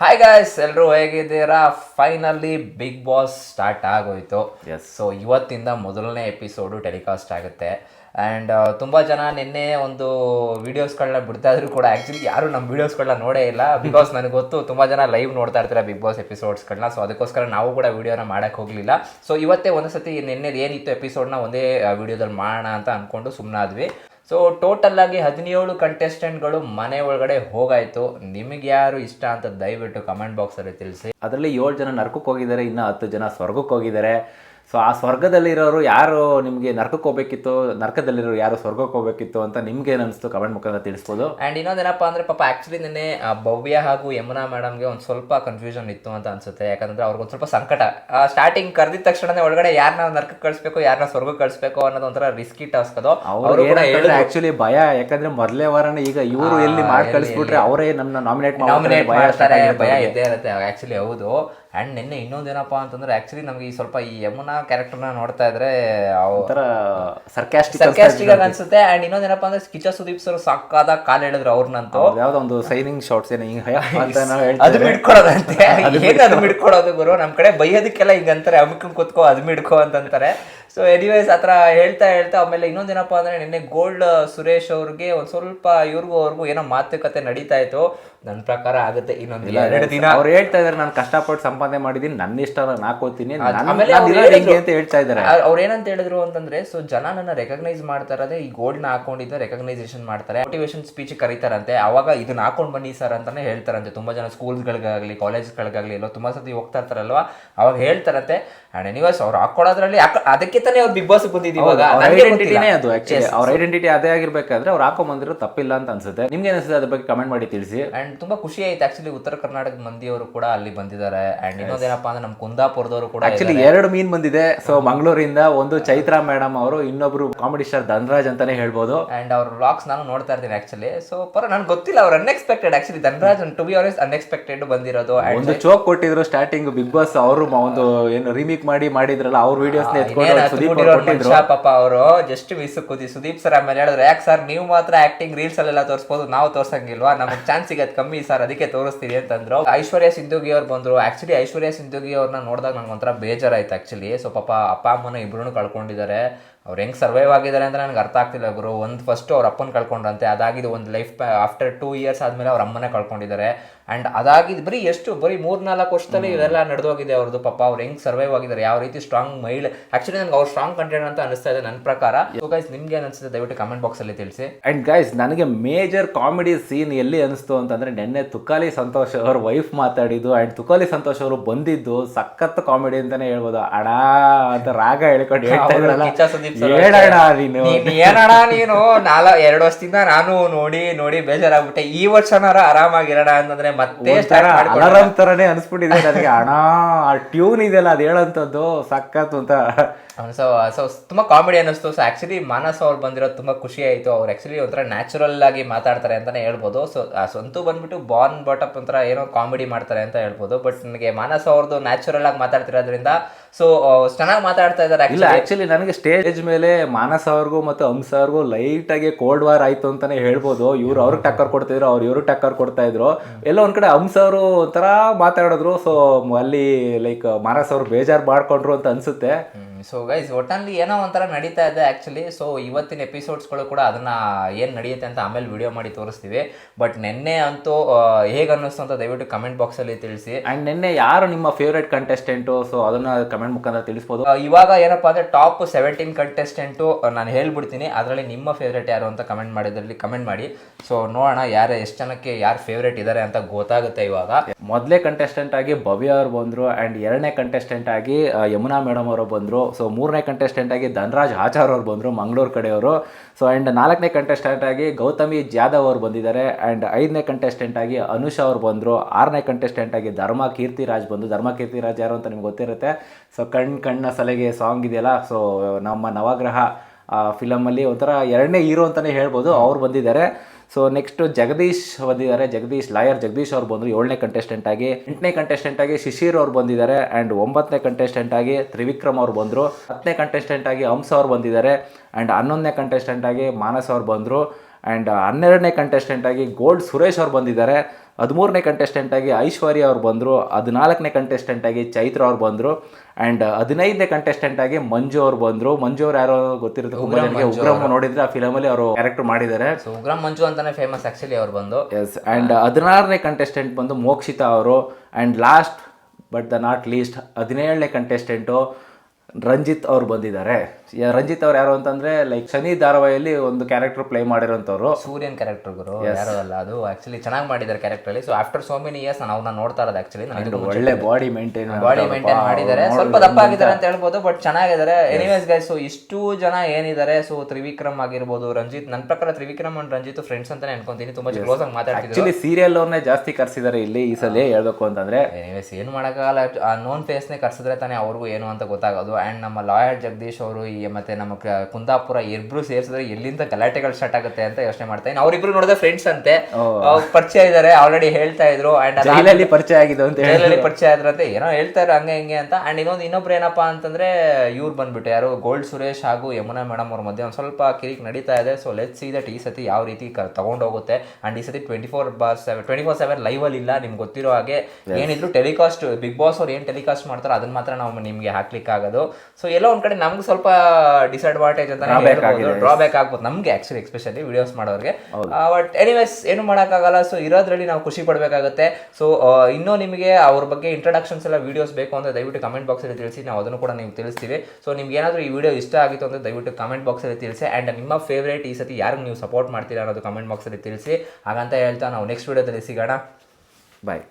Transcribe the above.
Hi guys ಎಲ್ಲರೂ ಹೇಗಿದ್ದೀರಾ? Finally Bigg Boss start ಆಗೋಯ್ತು. ಎಸ್ ಸೊ ಇವತ್ತಿಂದ ಮೊದಲನೇ ಎಪಿಸೋಡು ಟೆಲಿಕಾಸ್ಟ್ ಆಗುತ್ತೆ. ಆ್ಯಂಡ್ ತುಂಬ ಜನ ನಿನ್ನೆ ಒಂದು ವೀಡಿಯೋಸ್ಗಳನ್ನ ಬಿಡ್ತಾ ಇದ್ರು ಕೂಡ. ಆ್ಯಕ್ಚುಲಿ ಯಾರು ನಮ್ಮ ವೀಡಿಯೋಸ್ಗಳನ್ನ ನೋಡೇ ಇಲ್ಲ. ಬಿಕಾಸ್ ನನಗೆ ಗೊತ್ತು ತುಂಬ ಜನ ಲೈವ್ ನೋಡ್ತಾ ಇರ್ತಾರೆ ಬಿಗ್ ಬಾಸ್ ಎಪಿಸೋಡ್ಸ್ಗಳನ್ನ ಸೊ ಅದಕ್ಕೋಸ್ಕರ ನಾವು ಕೂಡ ವೀಡಿಯೋನ ಮಾಡೋಕ್ಕೆ ಹೋಗಲಿಲ್ಲ. ಸೊ ಇವತ್ತೇ ಒಂದು ಸತಿ ನಿನ್ನೆದು ಏನಿತ್ತು ಎಪಿಸೋಡ್ನ ಒಂದೇ ವಿಡಿಯೋದಲ್ಲಿ ಮಾಡೋಣ ಅಂತ ಅಂದ್ಕೊಂಡು ಸುಮ್ಮನಾದ್ವಿ ಸೊ ಟೋಟಲ್ ಆಗಿ ಹದಿನೇಳು ಕಂಟೆಸ್ಟೆಂಟ್ಗಳು ಮನೆ ಒಳಗಡೆ ಹೋಗಾಯ್ತು. ನಿಮಗೆ ಯಾರು ಇಷ್ಟ ಅಂತ ದಯವಿಟ್ಟು ಕಮೆಂಟ್ ಬಾಕ್ಸಲ್ಲಿ ತಿಳಿಸಿ. ಅದರಲ್ಲಿ ಏಳು ಜನ ನರ್ಕಕ್ಕೆ ಹೋಗಿದ್ದಾರೆ, ಇನ್ನು ಹತ್ತು ಜನ ಸ್ವರ್ಗಕ್ಕೆ ಹೋಗಿದ್ದಾರೆ. ಸೊ ಆ ಸ್ವರ್ಗದಲ್ಲಿರೋರು ಯಾರು ನಿಮಗೆ ನರ್ಕಕ್ಕೆ ಹೋಗ್ಬೇಕಿತ್ತು? ನರ್ಕದಲ್ಲಿರೋರು ಯಾರು ಸ್ವರ್ಗಕ್ಕೆ ಹೋಗ್ಬೇಕಿತ್ತು ಅಂತ ನಿಮ್ಗೆ ಏನು ಅನಿಸ್ತು? ಕಮೆಂಟ್ ಮುಖಾಂತರ ತಿಳಿಸ್ಬೋದು. ಆ್ಯಂಡ್ ಇನ್ನೊಂದೇನಪ್ಪ ಅಂದರೆ ಪಾಪ ಆ್ಯಕ್ಚುಲಿ ನಿನ್ನೆ ಭವ್ಯ ಹಾಗೂ ಯಮುನಾ ಮೇಡಮ್ಗೆ ಒಂದು ಸ್ವಲ್ಪ ಕನ್ಫ್ಯೂಷನ್ ಇತ್ತು ಅಂತ ಅನ್ಸುತ್ತೆ. ಯಾಕಂದ್ರೆ ಅವ್ರಿಗೊಂದು ಸ್ವಲ್ಪ ಸಂಕಟ. ಸ್ಟಾರ್ಟಿಂಗ್ ಕರೆದಿದ ತಕ್ಷಣನೇ ಒಳಗಡೆ ಯಾರನ್ನ ನರ್ಕಕ್ಕೆ ಕಳಿಸ್ಬೇಕು ಯಾರನ್ನ ಸ್ವರ್ಗಕ್ಕೆ ಕಳಿಸ್ಬೇಕು ಅನ್ನೋದು ಒಂಥರ ರಿಸ್ಕಿ ಟಾಸ್ಕ್ ಅದು. ಅವರು ಆ್ಯಕ್ಚುಲಿ ಭಯ. ಯಾಕಂದ್ರೆ ಮೊದಲೇ ವಾರನೇ ಈಗ ಇವರು ಎಲ್ಲಿ ಮಾಡಿ ಕಳಿಸ್ಬಿಟ್ರೆ ಅವರೇ ನಮ್ಮನ್ನ ನಾಮಿನೇಟ್ ನಾಮಿನೇಟ್ ಮಾಡ್ತಾರೆ ಭಯ ಇದ್ದೇ ಇರುತ್ತೆ. ಆ್ಯಕ್ಚುಲಿ ಹೌದು. ಆ್ಯಂಡ್ ನಿನ್ನೆ ಇನ್ನೊಂದೇನಪ್ಪ ಅಂತಂದ್ರೆ ಆ್ಯಕ್ಚುಲಿ ನಮಗೆ ಈ ಸ್ವಲ್ಪ ಈ ಯಮುನಾ ಕ್ಯಾರೆಕ್ಟರ್ನ ನೋಡ್ತಾ ಇದ್ರೆ ಸರ್ಕ್ಯಾಸ್ಟಿಕ್ ಸರ್ಕ್ಯಾಸ್ಟಿಕ್ ಆಗಿ ಅನ್ಸುತ್ತೆ. ಅಂಡ್ ಇನ್ನೊಂದೇನಪ್ಪ ಅಂದ್ರೆ ಕಿಚ ಸುದೀಪ್ ಸರ್ ಸಾಕಾದ ಕಾಲ್ ಹೇಳಿದ್ರು ಅವ್ರನ್ನಂತೂ. ಯಾವ್ದೋ ಒಂದು ಸೈನಿಂಗ್ ಶಾರ್ಟ್ಸ್ ಏನೋ ಹಿಂಗೆ ಅದು ಬಿಡ್ಕೊಡೋದಂತೆ ಏನು ಅದು ಬಿಡ್ಕೊಡೋದು ಗುರು? ನಮ್ಮ ಕಡೆ ಬೈಯೋದಕ್ಕೆಲ್ಲ ಹಿಂಗೆ ಅಂತಾರೆ. ಅಮ್ಕಂಗ್ ಕೂತ್ಕೋ ಅದು ಮಿಡ್ಕೋ ಅಂತಂತಾರೆ. ಸೊ ಎನಿವೇಸ್ ಆತರ ಹೇಳ್ತಾ ಹೇಳ್ತಾ ಆಮೇಲೆ ಇನ್ನೊಂದೇನಪ್ಪ ಅಂದ್ರೆ ನಿನ್ನೆ ಗೋಲ್ಡ್ ಸುರೇಶ್ ಅವ್ರಿಗೆ ಒಂದು ಸ್ವಲ್ಪ ಇವ್ರಿಗೂ ಅವ್ರಿಗೂ ಏನೋ ಮಾತುಕತೆ ನಡೀತಾ ಇತ್ತು. ನನ್ನ ಪ್ರಕಾರ ಆಗುತ್ತೆ ಇನ್ನೊಂದು ಎರಡು ದಿನ. ಅವ್ರು ಹೇಳ್ತಾ ಇದಾರೆ ನಾನು ಕಷ್ಟಪಟ್ಟು ಸಂಪಾದನೆ ಮಾಡಿದೀನಿ ನನ್ನ ಇಷ್ಟ ನಾನು ಹಾಕೋತೀನಿ. ಅಂತ ಹೇಳ್ತಾ ಇದಾರೆ. ಅವ್ರು ಏನಂತ ಹೇಳಿದ್ರು ಅಂತಂದ್ರೆ ಸೊ ಜನ ನನ್ನ ರೆಕಗ್ನೈಸ್ ಮಾಡ್ತಾ ಇರೋದೇ ಈ ಗೋಲ್ಡ್ನ ಹಾಕೊಂಡಿದ್ದ ರೆಕಗ್ನೈಸೇಷನ್ ಮಾಡ್ತಾರೆ. ಮೋಟಿವೇಶನ್ ಸ್ಪೀಚ್ ಕರೀತಾರಂತೆ. ಅವಾಗ ಇದನ್ನ ಹಾಕೊಂಡ್ ಬನ್ನಿ ಸರ್ ಅಂತಾನೆ ಹೇಳ್ತಾರಂತೆ. ತುಂಬಾ ಜನ ಸ್ಕೂಲ್ಗಳಿಗಾಗಲಿ ಕಾಲೇಜ್ಗಳಿಗಾಗಲಿ ಎಲ್ಲೋ ತುಂಬಾ ಸತಿ ಹೋಗ್ತಾ ಇರ್ತಾರಲ್ವಾ? ಅವಾಗ ಹೇಳ್ತಾರಂತೆ. ಅಂಡ್ ಎನಿವೇಸ್ ಅವ್ರು ಹಾಕೊಳ್ಳೋದ್ರಲ್ಲಿ ಅದಕ್ಕೆ ತಾನೇ ಅವ್ರು ಬಿಗ್ ಬಾಸ್ ಬಂದಿದ್ದು ಇವಾಗ. ಅವ್ರ ನನ್ಗೆ ಐಡೆಂಟಿಟಿನೇ ಅದು ಆಕ್ಚುಲಿ ಅವ್ರ ಐಡೆಂಟಿಟಿ ಅದೇ ಆಗಿರ್ಬೇಕಾದ್ರೆ ಅವ್ರು ಹಾಕೊಂಡ್ ಬಂದಿರೋ ತಪ್ಪಿಲ್ಲ ಅಂತ ಅನ್ಸುತ್ತೆ. ನಿಮ್ಗೆ ಅನಿಸುತ್ತೆ ಅದ್ರ ಬಗ್ಗೆ ಕಮೆಂಟ್ ಮಾಡಿ ತಿಳಿಸಿ. ಅಂಡ್ ತುಂಬಾ ಖುಷಿ ಆಯ್ತು ಆಕ್ಚುಲಿ ಉತ್ತರ ಕರ್ನಾಟಕ ಮಂದಿಯವರು ಕೂಡ ಅಲ್ಲಿ ಬಂದಿದ್ದಾರೆ. ಅಂಡ್ ಇನ್ನೊಂದೇನಪ್ಪ ಅಂದ್ರೆ ನಮ್ಮ ಕುಂದಾಪುರದವರು ಕೂಡ ಆಕ್ಚುಲಿ ಎರಡು ಮೀನ್ ಬಂದಿದೆ. ಸೊ ಮಂಗಳೂರಿಂದ ಒಂದು ಚೈತ್ರಾ ಮೇಡಮ್ ಅವರು ಇನ್ನೊಬ್ರು ಕಾಮಿಡಿ ಸ್ಟಾರ್ ಧನರಾಜ್ ಅಂತಾನೆ ಹೇಳ್ಬೋದು. ಅಂಡ್ ಅವ್ರ ವ್ಲಾಗ್ಸ್ ನಾನು ನೋಡ್ತಾ ಇರ್ತೀನಿ ಆಕ್ಚುಲಿ ಸೊ ಪರ ನನ್ಗೆ ಗೊತ್ತಿಲ್ಲ ಅವ್ರು unexpected actually Dhanraj to be always unexpected ಬಂದಿರೋದು. ಒಂದು ಚೋಕ್ ಕೊಟ್ಟಿದ್ರು ಸ್ಟಾರ್ಟಿಂಗ್ ಬಿಗ್ ಬಾಸ್ ಅವರು ಒಂದು ಏನು ರಿಮೇಕ್ ಮಾಡಿ ಮಾಡಿದ್ರಲ್ಲ ಅವ್ರ ವಿಡಿಯೋಸ್ ಇನ್ನೇನ್ ಎತ್ಕೊಂಡು ಸುದೀಪ್ ಕೋಟಿ ಅವ್ರು ಅವ್ರ ಕೊಟ್ಟಿದ್ರು. ಮನುಷ್ಯ ಪಾಪ ಅವರು. ಜಸ್ಟ್ ಮಿಸ್ ಕೂತಿ ಸುದೀಪ್ ಸರ್ ಆಮೇಲೆ ಹೇಳಿದ್ರು ಯಾಕೆ ಸರ್ ನೀವು ಮಾತ್ರ ಆಕ್ಟಿಂಗ್ ರೀಲ್ಸ್ ಅಲ್ಲೆಲ್ಲ ತೋರಿಸ್ಬೋದು ನಾವು ತೋರ್ಸಂಗಿಲ್ವಾ? ನಮಗೆ ಚಾನ್ಸ್ ಸಿಗೋದು ಕಮ್ಮಿ ಸರ್, ಅದಕ್ಕೆ ತೋರಿಸ್ತೀರಿ ಅಂತಂದ್ರು. ಐಶ್ವರ್ಯ ಸಿಂಧುಗಿ ಅವ್ರು ಬಂದ್ರು. ಆಕ್ಚುಲಿ ಐಶ್ವರ್ಯ ಸಿಂಧುಗಿ ಅವ್ರನ್ನ ನೋಡಿದಾಗ ನಂಗೆ ಒಂಥರ ಬೇಜಾರಾಯ್ತು ಆಕ್ಚುಲಿ ಸೊ, ಪಾಪ ಅಪ್ಪ, ಅಮ್ಮನ ಇಬ್ರು ಕಳ್ಕೊಂಡಿದ್ದಾರೆ. ಅವ್ರು ಹೆಂಗೆ ಸರ್ವೈವ್ ಆಗಿದ್ದಾರೆ ಅಂದರೆ ನನಗೆ ಅರ್ಥ ಆಗ್ತಿಲ್ಲ ಗುರು. ಒಂದು ಫಸ್ಟು ಅವ್ರ ಅಪ್ಪನ ಕಳ್ಕೊಂಡ್ರಂತೆ. ಅದಾಗಿದ್ದು ಒಂದು ಲೈಫ್ ಆಫ್ಟರ್ ಟೂ ಇಯರ್ಸ್ ಆದಮೇಲೆ ಅವ್ರ ಅಮ್ಮನೇ ಕಳ್ಕೊಂಡಿದ್ದಾರೆ. ಅಂಡ್ ಅದಾಗಿದ್ದು ಬರೀ ಎಷ್ಟು ಬರೀ ಮೂರ್ನಾಲ್ಕು ವರ್ಷದಲ್ಲಿ ಇದೆಲ್ಲ ನಡೆದೋಗಿದೆ ಅವ್ರದ್ದು ಪಾಪ. ಅವ್ರು ಹೆಂಗೆ ಸರ್ವೈವ್ ಆಗಿದ್ದಾರೆ ಯಾವ ರೀತಿ ಸ್ಟ್ರಾಂಗ್ ಮೈಲ್ ಆ್ಯಕ್ಚುಲಿ ನನಗೆ ಅವ್ರು ಸ್ಟ್ರಾಂಗ್ ಕಂಟೆಂಟ್ ಅಂತ ಅನಿಸ್ತಾ ಇದೆ ನನ್ನ ಪ್ರಕಾರ. ಸೊ ಗೈಸ್ ನಿಮ್ಗೆ ಏನು ಅನಿಸುತ್ತೆ? ದಯವಿಟ್ಟು ಕಮೆಂಟ್ ಬಾಕ್ಸ್ ಅಲ್ಲಿ ತಿಳಿಸಿ. ಆ್ಯಂಡ್ ಗೈಸ್ ನನಗೆ ಮೇಜರ್ ಕಾಮಿಡಿ ಸೀನ್ ಎಲ್ಲಿ ಅನಿಸ್ತು ಅಂತಂದ್ರೆ ನಿನ್ನೆ ತುಕಾಲಿ ಸಂತೋಷ್ ಅವ್ರ ವೈಫ್ ಮಾತಾಡಿದ್ದು ಆ್ಯಂಡ್ ತುಕಾಲಿ ಸಂತೋಷ್ ಅವರು ಬಂದಿದ್ದು ಸಖತ್ ಕಾಮಿಡಿ ಅಂತಲೇ ಹೇಳ್ಬೋದು. ಅಡಾ ಅಂತ ರಾಗ ಹೇಳ್ಕೊಂಡು ಹೇಳ್ತಾ ಇದ್ರಲ್ಲ. ಹೇಳೋಣ ನೀನು? ನಾಲ ಎರಡು ವರ್ಷದಿಂದ ನಾನು ನೋಡಿ ನೋಡಿ ಬೇಜಾರಾಗ್ಬಿಟ್ಟೆ. ಈ ವರ್ಷನಾರ ಆರಾಮಾಗಿರೋಣ ಅಂತಂದ್ರೆ ಮತ್ತೆ ಅಲಾರಾಮ್ ತರನೇ ಅನ್ಸ್ಬಿಟ್ಟಿದೆ ನನಗೆ. ಹಣ ಆ ಟ್ಯೂನ್ ಇದೆಯಲ್ಲ ಅದು ಹೇಳಂತದ್ದು ಸಖತ್ ಅಂತ. ಸೊ ಸೊ ತುಂಬಾ ಕಾಮಿಡಿ ಅನ್ನಿಸ್ತು. ಸೊ ಆಕ್ಚುಲಿ ಮಾನಸ್ ಅವ್ರು ಬಂದಿರೋದು ತುಂಬಾ ಖುಷಿ ಆಯ್ತು. ಅವ್ರು ಆಕ್ಚುಲಿ ಒಂಥರ ನ್ಯಾಚುರಲ್ ಆಗಿ ಮಾತಾಡ್ತಾರೆ ಅಂತಾನೆ ಹೇಳ್ಬೋದು. ಸೊ ಸ್ವಂತ ಬಂದ್ಬಿಟ್ಟು ಬಾರ್ನ್ ಬಾಟಪ್ ಒಂಥರ ಏನೋ ಕಾಮಿಡಿ ಮಾಡ್ತಾರೆ ಅಂತ ಹೇಳ್ಬೋದು. ಬಟ್ ನನಗೆ ಮಾನಸ್ ಅವ್ರದ್ದು ನ್ಯಾಚುರಲ್ ಆಗಿ ಮಾತಾಡ್ತಿರೋದ್ರಿಂದ ಸೊ ಚೆನ್ನಾಗಿ ಮಾತಾಡ್ತಾ ಇದ್ದಾರೆ ಆಕ್ಚುಲಿ ನನಗೆ ಸ್ಟೇಜ್ ಮೇಲೆ ಮಾನಸ ಅವ್ರಿಗೂ ಮತ್ತು ಹಂಸ ಅವ್ರಿಗೂ ಲೈಟಾಗಿ ಕೋಲ್ಡ್ ವಾರ್ ಆಯ್ತು ಅಂತಾನೆ ಹೇಳ್ಬೋದು. ಇವ್ರು ಅವ್ರಿಗೆ ಟಕ್ಕರ್ ಕೊಡ್ತಿದ್ರು ಅವ್ರು ಇವ್ರಿಗೆ ಟಕ್ಕರ್ ಕೊಡ್ತಾ ಇದ್ರು. ಎಲ್ಲೋ ಒಂದ್ ಕಡೆ ಹಂಸ ಅವರು ಒಂಥರ ಮಾತಾಡಿದ್ರು. ಸೊ ಅಲ್ಲಿ ಲೈಕ್ ಮಾನಸ ಅವರು ಬೇಜಾರು ಮಾಡ್ಕೊಂಡ್ರು ಅಂತ ಅನ್ಸುತ್ತೆ. ಸೊ ಗೈಸ್ ಒಟ್ಟಲ್ಲಿ ಏನೋ ಒಂಥರ ನಡೀತಾ ಇದೆ ಆ್ಯಕ್ಚುಲಿ ಸೊ ಇವತ್ತಿನ ಎಪಿಸೋಡ್ಸ್ಗಳು ಕೂಡ ಅದನ್ನ ಏನು ನಡೆಯುತ್ತೆ ಅಂತ ಆಮೇಲೆ ವಿಡಿಯೋ ಮಾಡಿ ತೋರಿಸ್ತೀವಿ. ಬಟ್ ನಿನ್ನೆ ಅಂತೂ ಹೇಗೆ ಅನ್ನಿಸ್ತು ಅಂತ ದಯವಿಟ್ಟು ಕಮೆಂಟ್ ಬಾಕ್ಸಲ್ಲಿ ತಿಳಿಸಿ. ಆ್ಯಂಡ್ ನಿನ್ನೆ ಯಾರು ನಿಮ್ಮ ಫೇವ್ರೇಟ್ ಕಂಟೆಸ್ಟೆಂಟು ಸೊ ಅದನ್ನ ಕಮೆಂಟ್ ಮುಖಾಂತರ ತಿಳಿಸ್ಬೋದು. ಇವಾಗ ಏನಪ್ಪಾ ಅಂದ್ರೆ ಟಾಪ್ ಸೆವೆಂಟೀನ್ ಕಂಟೆಸ್ಟೆಂಟು ನಾನು ಹೇಳ್ಬಿಡ್ತೀನಿ. ಅದರಲ್ಲಿ ನಿಮ್ಮ ಫೇವ್ರೇಟ್ ಯಾರು ಅಂತ ಕಮೆಂಟ್ ಮಾಡಿದ್ರಲ್ಲಿ ಕಮೆಂಟ್ ಮಾಡಿ. ಸೊ ನೋಡೋಣ ಯಾರು ಎಷ್ಟು ಜನಕ್ಕೆ ಯಾರು ಫೇವ್ರೇಟ್ ಇದ್ದಾರೆ ಅಂತ ಗೊತ್ತಾಗುತ್ತೆ ಇವಾಗ. ಮೊದಲೇ ಕಂಟೆಸ್ಟೆಂಟ್ ಆಗಿ ಭವ್ಯ ಅವರು ಬಂದರು. ಆ್ಯಂಡ್ ಎರಡನೇ ಕಂಟೆಸ್ಟೆಂಟ್ ಆಗಿ ಯಮುನಾ ಮೇಡಮ್ ಅವರು ಬಂದರು. ಸೊ ಮೂರನೇ ಕಂಟೆಸ್ಟೆಂಟ್ ಆಗಿ ಧನರಾಜ್ ಆಚಾರ್ ಅವರು ಬಂದರು, ಮಂಗಳೂರು ಕಡೆಯವರು. ಸೊ ಆ್ಯಂಡ್ ನಾಲ್ಕನೇ ಕಂಟೆಸ್ಟೆಂಟ್ ಆಗಿ ಗೌತಮಿ ಜಾಧವ್ ಅವರು ಬಂದಿದ್ದಾರೆ. ಆ್ಯಂಡ್ ಐದನೇ ಕಂಟೆಸ್ಟೆಂಟ್ ಆಗಿ ಅನುಷಾ ಅವರು ಬಂದರು. ಆರನೇ ಕಂಟೆಸ್ಟೆಂಟ್ ಆಗಿ ಧರ್ಮ ಕೀರ್ತಿರಾಜ್ ಬಂದು ಧರ್ಮ ಕೀರ್ತಿರಾಜ್ ಯಾರು ಅಂತ ನಿಮ್ಗೆ ಗೊತ್ತಿರುತ್ತೆ. ಸೊ ಕಣ್ಣು ಕಣ್ಣ ಸಲಗೆ ಸಾಂಗ್ ಇದೆಯಲ್ಲ? ಸೊ ನಮ್ಮ ನವಗ್ರಹ ಫಿಲಮಲ್ಲಿ ಒಂಥರ ಎರಡನೇ ಹೀರೋ ಅಂತಲೇ ಹೇಳ್ಬೋದು. ಅವ್ರು ಬಂದಿದ್ದಾರೆ. ಸೊ ನೆಕ್ಸ್ಟ್ ಜಗದೀಶ್ ಬಂದಿದ್ದಾರೆ. ಜಗದೀಶ್ ಲಾಯರ್ ಜಗದೀಶ್ ಅವ್ರು ಬಂದರು ಏಳನೇ ಕಂಟೆಸ್ಟೆಂಟ್ ಆಗಿ. ಎಂಟನೇ ಕಂಟೆಸ್ಟೆಂಟ್ ಆಗಿ ಶಿಶಿರ್ ಅವ್ರು ಬಂದಿದ್ದಾರೆ ಆ್ಯಂಡ್ ಒಂಬತ್ತನೇ ಕಂಟೆಸ್ಟೆಂಟ್ ಆಗಿ ತ್ರಿವಿಕ್ರಮ್ ಅವ್ರು ಬಂದರು. ಹತ್ತನೇ ಕಂಟೆಸ್ಟೆಂಟ್ ಆಗಿ ಹಂಸ ಅವ್ರು ಬಂದಿದ್ದಾರೆ ಆ್ಯಂಡ್ ಹನ್ನೊಂದನೇ ಕಂಟೆಸ್ಟೆಂಟ್ ಆಗಿ ಮಾನಸ್ ಅವ್ರು ಬಂದರು. ಆ್ಯಂಡ್ ಹನ್ನೆರಡನೇ ಕಂಟೆಸ್ಟೆಂಟಾಗಿ ಗೋಲ್ಡ್ ಸುರೇಶ್ ಅವ್ರು ಬಂದಿದ್ದಾರೆ. ಹದಿಮೂರನೇ ಕಂಟೆಸ್ಟೆಂಟಾಗಿ ಐಶ್ವರ್ಯ ಅವ್ರು ಬಂದರು. ಹದಿನಾಲ್ಕನೇ ಕಂಟೆಸ್ಟೆಂಟಾಗಿ ಚೈತ್ರ ಅವ್ರು ಬಂದರು. ಆ್ಯಂಡ್ ಹದಿನೈದನೇ ಕಂಟೆಸ್ಟೆಂಟಾಗಿ ಮಂಜು ಅವ್ರು ಬಂದರು. ಮಂಜು ಅವ್ರು ಯಾರೋ ಗೊತ್ತಿರುತ್ತೆ ತುಂಬಾ ಜನಕ್ಕೆ. ಉಗ್ರಂ ನೋಡಿದ್ರೆ ಆ ಫಿಲಮಲ್ಲಿ ಅವರು ಕ್ಯಾರೆಕ್ಟರ್ ಮಾಡಿದ್ದಾರೆ. ಸೊ ಉಗ್ರಂ ಮಂಜು ಅಂತಲೇ ಫೇಮಸ್ ಆ್ಯಕ್ಚುಲಿ ಅವ್ರು ಬಂದು. ಎಸ್ ಆ್ಯಂಡ್ ಹದಿನಾರನೇ ಕಂಟೆಸ್ಟೆಂಟ್ ಬಂದು ಮೋಕ್ಷಿತಾ ಅವರು. And last but the not least ಹದಿನೇಳನೇ ಕಂಟೆಸ್ಟೆಂಟು ರಂಜಿತ್ ಅವ್ರು ಬಂದಿದ್ದಾರೆ. ರಂಜಿತ್ ಅವ್ರು ಯಾರು ಅಂತಂದ್ರೆ ಲೈಕ್ ಶನಿ ಧಾರಾವಾಹಿಯಲ್ಲಿ ಒಂದು ಕ್ಯಾರೆಕ್ಟರ್ ಪ್ಲೇ ಮಾಡಿರೋಂಥವ್ರು. ಸೂರ್ಯನ್ ಕ್ಯಾರೆಕ್ಟರ್ ಗುರು ಯಾರು ಅಲ್ಲ ಅದು. ಆಕ್ಚುಲಿ ಚೆನ್ನಾಗಿ ಮಾಡಿದ್ದಾರೆ ಕ್ಯಾರೆಕ್ಟರ್ ಅಲ್ಲಿ. So after so many years ನಾನು ಅವ್ರನ್ನ ನೋಡ್ತಾ ಇರೋದು ಆಕ್ಚುಲಿ ಒಳ್ಳೆ ಬಾಡಿ ಮೇಂಟೈನ್ ಬಾಡಿ ಮೇಂಟೈನ್ ಮಾಡಿದ್ದಾರೆ. ಸ್ವಲ್ಪ ದಪ್ಪ ಆಗಿದ್ದಾರೆ ಅಂತ. ಹೇಳ್ಬೋದು ಬಟ್ ಚೆನ್ನಾಗಿದ್ದಾರೆ. ಎನಿವೇಸ್ ಗೈಸ್ ಸೊ ಇಷ್ಟು ಜನ ಏನಿದ್ದಾರೆ? ಸೊ ತ್ರಿವಿಕ್ರಮ್ ಆಗಿರ್ಬೋದು ರಂಜಿತ್. ನನ್ನ ಪ್ರಕಾರ ತ್ರಿವಿಕ್ರಮ್ ಅಂಡ್ ರಂಜಿತ್ ಫ್ರೆಂಡ್ಸ್ ಅಂತಾನೆ ಅನ್ಕೊಂತೀನಿ. ತುಂಬಾ ಕ್ಲೋಸ್ ಆಗಿ ಮಾತಾಡ್ತಿದ್ರು. ಆಕ್ಚುಲಿ ಸೀರಿಯಲ್ ಅವ್ರನ್ನೇ ಜಾಸ್ತಿ ಕರ್ಸಿದ್ದಾರೆ ಇಲ್ಲಿ ಈ ಸಲ ಹೇಳ್ಬೇಕು ಅಂತಂದ್ರೆ. ಎನಿವೇಸ್ ಏನು ಮಾಡೋಕ್ಕಾಗಲ್ಲ. ಆ ನೋನ್ ಫೇಸ್ನೇ ಕರ್ಸಿದ್ರೆ ತಾನೇ ಅವ್ರಿಗೂ ಏನು ಅಂತ ಗೊತ್ತಾಗೋದು. ಆ್ಯಂಡ್ ನಮ್ಮ ಲಾಯರ್ ಜಗದೀಶ್ ಅವರು ಈ ಮತ್ತೆ ನಮ್ಮ ಕುಂದಾಪುರ ಇಬ್ರು ಸೇರಿಸಿದ್ರೆ ಎಲ್ಲಿಂದ ಗಲಾಟೆಗಳು ಸ್ಟಾರ್ಟ್ ಆಗುತ್ತೆ ಅಂತ ಯೋಚನೆ ಮಾಡ್ತಾ ಇದ್ದೀನಿ. ಅವ್ರಿಬ್ರು ನೋಡಿದ್ರೆ ಫ್ರೆಂಡ್ಸ್ ಅಂತೆ. ಪರಿಚಯ ಇದ್ದಾರೆ ಆಲ್ರೆಡಿ ಹೇಳ್ತಾ ಇದ್ರು. ಅಂಡ್ ಜೈಲಲ್ಲಿ ಪರಿಚಯ ಆಗಿದೆ ಅಂತ ಜೈಲಲ್ಲಿ ಪರಿಚಯ ಆದ್ರಂತೆ ಏನೋ ಹೇಳ್ತಾರೆ ಹಂಗೆ ಹಿಂಗೆ ಅಂತ. ಅಂಡ್ ಇನ್ನೊಂದು ಇನ್ನೊಬ್ರು ಏನಪ್ಪಾ ಅಂತಂದ್ರೆ ಇವ್ರು ಬಂದ್ಬಿಟ್ಟು ಯಾರು? ಗೋಲ್ಡ್ ಸುರೇಶ್ ಹಾಗೂ ಯಮುನಾ ಮೇಡಮ್ ಅವ್ರ ಮಧ್ಯೆ ಒಂದು ಸ್ವಲ್ಪ ಕಿರಿಕ್ ನಡೀತಾ ಇದೆ. ಸೊ ಲೆಟ್ ಸಿ ದಟ್ ಈ ಸತಿ ಯಾವ ರೀತಿ ತಗೊಂಡೋಗುತ್ತೆ. ಅಂಡ್ ಈ ಸತಿ twenty four bar seven twenty four seven live ಅಲ್ಲಿ ಇಲ್ಲ. ನಿಮ್ಗೆ ಗೊತ್ತಿರೋ ಹಾಗೆ ಏನಿದ್ರು ಟೆಲಿಕಾಸ್ಟ್ ಬಿಗ್ ಬಾಸ್ ಅವ್ರು ಏನು ಟೆಲಿಕಾಸ್ಟ್ ಮಾಡ್ತಾರೋ ಅದನ್ನ ಮಾತ್ರ ನಾವು ನಿಮ್ಗೆ ಹಾಕ್ಲಿಕ್ಕೆ ಆಗೋದು ಸೊ ಎಲ್ಲೋ ಒಂದ್ ಕಡೆ ನಮ್ಗೆ ಸ್ವಲ್ಪ ಡಿಸ್ಅಡ್ವಾಂಟೇಜ್ ಅಂತ ಡ್ರಾಬ್ಯಾಕ್ ಆಗ್ಬೋದು ನಮ್ಗೆ ಆಕ್ಚುಲಿ ಎಸ್ಪೆಷಲಿ ವಿಡಿಯೋಸ್ ಮಾಡೋರಿಗೆ. ಬಟ್ ಎನಿವೇಸ್ ಏನು ಮಾಡೋಕ್ಕಾಗಲ್ಲ. ಸೊ ಇರೋದ್ರಲ್ಲಿ ನಾವು ಖುಷಿ ಪಡಬೇಕಾಗುತ್ತೆ. ಸೊ ಇನ್ನೂ ನಿಮಗೆ ಅವ್ರ ಬಗ್ಗೆ ಇಂಟ್ರಡಕ್ಷನ್ಸ್ ಎಲ್ಲ ವಿಡಿಯೋಸ್ ಬೇಕು ಅಂದರೆ ದಯವಿಟ್ಟು ಕಮೆಂಟ್ ಬಾಕ್ಸಲ್ಲಿ ತಿಳಿಸಿ. ನಾವು ಅದನ್ನು ಕೂಡ ನೀವು ತಿಳಿಸ್ತೀವಿ. ಸೊ ನಿಮ್ಗೆ ಏನಾದರೂ ಈ ವಿಡಿಯೋ ಇಷ್ಟ ಆಗಿತ್ತು ಅಂದರೆ ದಯವಿಟ್ಟು ಕಮೆಂಟ್ ಬಾಕ್ಸಲ್ಲಿ ತಿಳಿಸಿ. ಆ್ಯಂಡ್ ನಿಮ್ಮ ಫೇವ್ರೇಟ್ ಈ ಸತಿ ಯಾರಿಗೆ ನೀವು ಸಪೋರ್ಟ್ ಮಾಡ್ತೀರಾ ಅನ್ನೋದು ಕಮೆಂಟ್ ಬಾಕ್ಸಲ್ಲಿ ತಿಳಿಸಿ. ಹಾಗಂತ ಹೇಳ್ತಾ ನಾವು ನೆಕ್ಸ್ಟ್ ವಿಡಿಯೋದಲ್ಲಿ ಸಿಗೋಣ. ಬಾಯ್